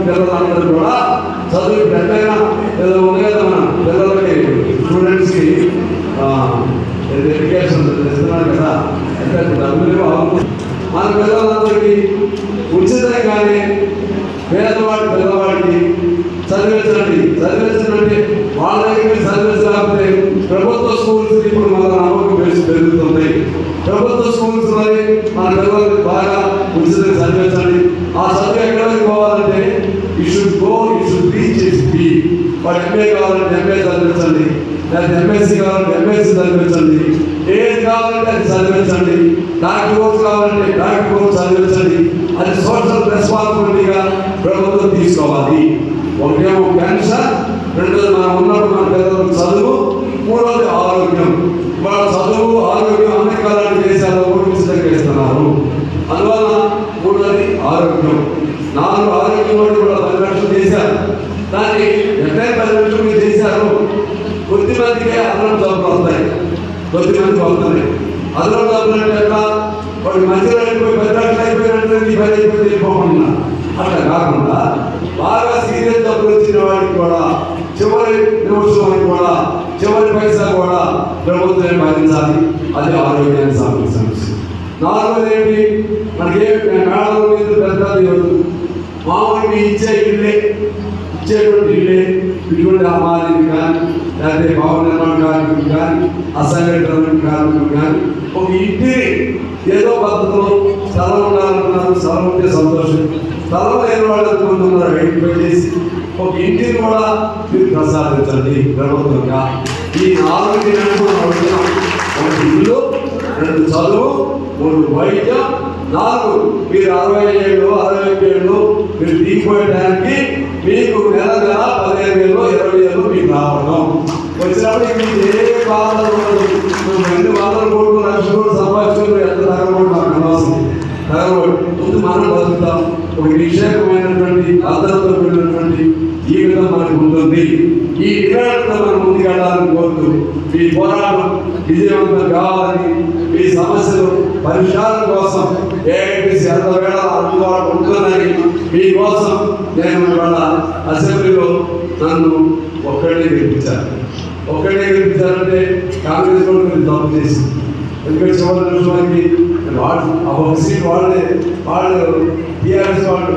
పిల్లలందరూ కూడా చదువు పెద్దగా ఏదో ఉంది కదా మన పిల్లలకి స్టూడెంట్స్కి ఎడ్యుకేషన్ ఇస్తున్నారు కదా అంటే డబ్బులు బాగుంది మన పిల్లలందరికీ ఉచితంగానే పేదవాడి పిల్లవాడికి చదివించండి. చదివించండి. వాళ్ళ దగ్గర చదివించలేకపోతే ప్రభుత్వ స్కూల్స్ ఇప్పుడు మన నమ్మకం వేసి పెరుగుతుంది ప్రభుత్వ స్కూల్స్ మరి మన పిల్లలకి బాగా ఉచితంగా చదివించండి. ఆ చదువు ఎక్కడ వాడు ఎంఏ కావాలంటే ఎంఏ చదివించండి లేదా ఎంఎస్సీ కావాలంటే ఎంఎస్సీ చదివించండి ఏది కావాలంటే అది చదివించండి డాక్టర్ కోర్స్ కావాలంటే డాక్టర్ కోర్స్ చదివించండి అది సోషల్ రెస్పాన్సిబిలిటీగా ప్రభుత్వం తీసుకోవాలి. ఒకటేమో క్యాన్సర్ రెండోది మనం ఉన్నప్పుడు మన పిల్లలకు చదువు మూడోది ఆరోగ్యం. వాళ్ళ చదువు ఆరోగ్యం అన్ని కాలాన్ని దేశాల్లో కూడా ఉచితంగా అందువల్ల మూడోది ఆరోగ్యం. నాలుగు ఆరోగ్యం కూడా కూడా పది లక్షలు చేశారు. దాన్ని ఎనభై పది లక్షలు మీరు చేశారు కొద్ది మందికే అదనం జబ్బులు వస్తాయి కొద్ది మందికి వస్తున్నాయి అదనం జబ్బులు అంటే ఎట్లా? వాడు మధ్యలో అయిపోయి పెద్ద లక్షలు అయిపోయినట్టు నీ పని అయిపోయి వెళ్ళిపోమన్నా అట్లా కాకుండా బాగా సీరియస్ జబ్బులు వచ్చిన వాడికి కూడా చివరి నిమిషం కూడా చివరి పైసా కూడా ప్రభుత్వమే భరించాలి అది ఆరోగ్యానికి సంబంధించిన సమస్య. నాలుగోది ఏంటి? మనకి ఏ మేళాల మీద పెద్ద ఇవ్వదు ఇచ్చే ఇల్లే. ఇచ్చేటువంటి ఇల్లే ఇటువంటి అమ్మాయిని కానీ లేకపోతే భవన నిర్మాణ కార్మికులు కానీ అసంఘటిత కార్మికులు కానీ ఒక ఇంటిని ఏదో పద్ధతిలో స్థలం ఉండాలనుకున్నారు స్థలం ఉంటే సంతోషం. స్థలం లేని వాళ్ళు అనుకుంటున్నారు ఐడెంటిఫై చేసి ఒక ఇంటిని కూడా మీరు ప్రసాదించండి ప్రభుత్వంగా ఈ నాలుగు ఒకటి ఇల్లు రెండు చదువు మూడు వైద్యం నాలుగు. మీరు అరవై ఏళ్ళు అరవై ఏళ్ళు మీరు దిగిపోయడానికి మీకు నెల నెల పదిహేను వేలు ఇరవై వేలు మీకు రావడం వచ్చినప్పుడు మీకు ఏ బాధ ఉండదు. నువ్వు ఎన్ని వందల కోట్లు లక్ష సంపాదించుకుని ఎంత తగ్గకూడదు నాకు అనవసరం. తగ్గకూడదు మనం బతుకుతాం. ఒక నిక్షేపమైనటువంటి భద్రత కూడినటువంటి జీవితం మనకు ఉంటుంది. ఈ నిరాడంతో మనం ముందుకెళ్ళాలని కోరుతూ మీ పోరాటం విజయవంతం కావాలని మీ సమస్యలు పరిష్కారం కోసం ఏఐటీసీ అంత వేళ అందుబాటులో ఉంటుందని మీకోసం నేను ఇవాళ అసెంబ్లీలో నన్ను ఒక్కడే గెలిపించాను ఒక్కడే గెలిపించాలంటే కాంగ్రెస్ కూడా నేను తప్పు చేసింది ఎందుకంటే చివరి నిమిషానికి వాళ్ళు ఒక సీట్ వాళ్ళే వాళ్ళు టీఆర్ఎస్ వాళ్ళు